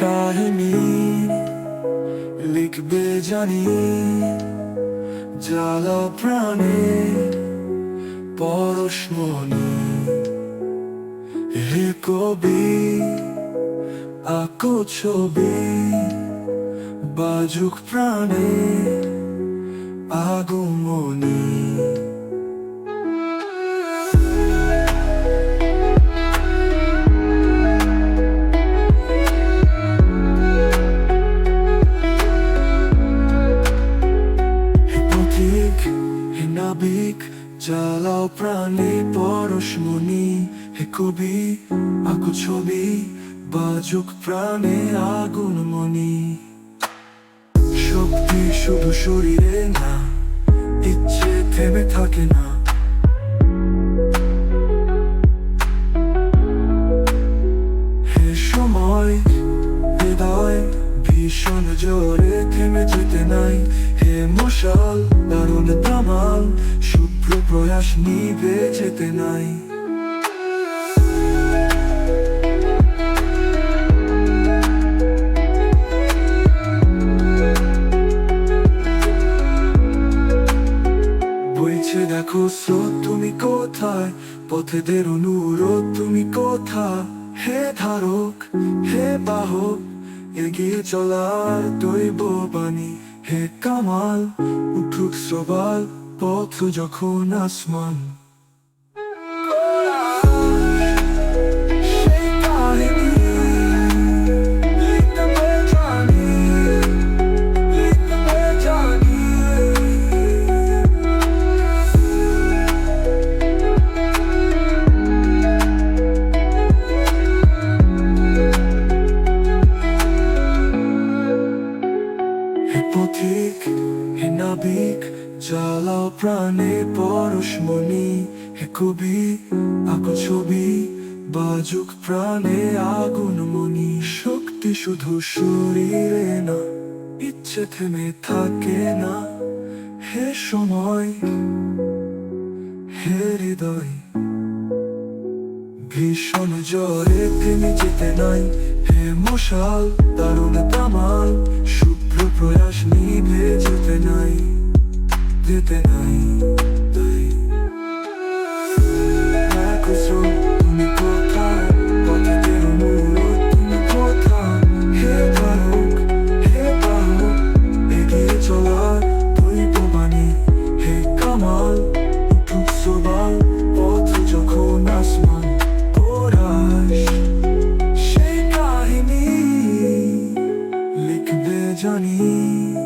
কাহিনি লিখবে জানি জ্বালা প্রাণে পরশ মনে। হে কবি আঁকো ছবি বাজুক প্রাণে আগমনী। পথিক হে নাবিক চালাও প্রাণে পরশমণি হে কবি আকু ছবি বাজুক প্রাণে আগুন মনি শক্তি শুধু শরীরে না ইচ্ছে থেমে থাকে না ভীষণ জোরে থেমে যেতে নাই হে মশাল দারুণ দামাল শুভ্র প্রয়াস নিভে যেতে নাই বইছে দেখো স্রোত তুমি কোথায় পথেদের অনুরোধ তুমি কোথা হে ধারক হে বাহক এগিয়ে চলার দৈব বাণী। হে কামাল উঠুক সবাল পথ যখন আসমান। পথিক, হে নাবিক, জ্বালাও প্রাণে পরশমণি হে কবি, আঁকো ছবি, বাজুক প্রাণে আগুন মনি শক্তি শুধু শরীরে না, ইচ্ছে থেমে থাকে না, হে সময়, হে হৃদয়, ভীষণ জ্বরে থেমে যেতে নাই, হে মশাল, দারুণ তামাল প্রয়াস নিভে যেতে নাই যেতে নাই। জানি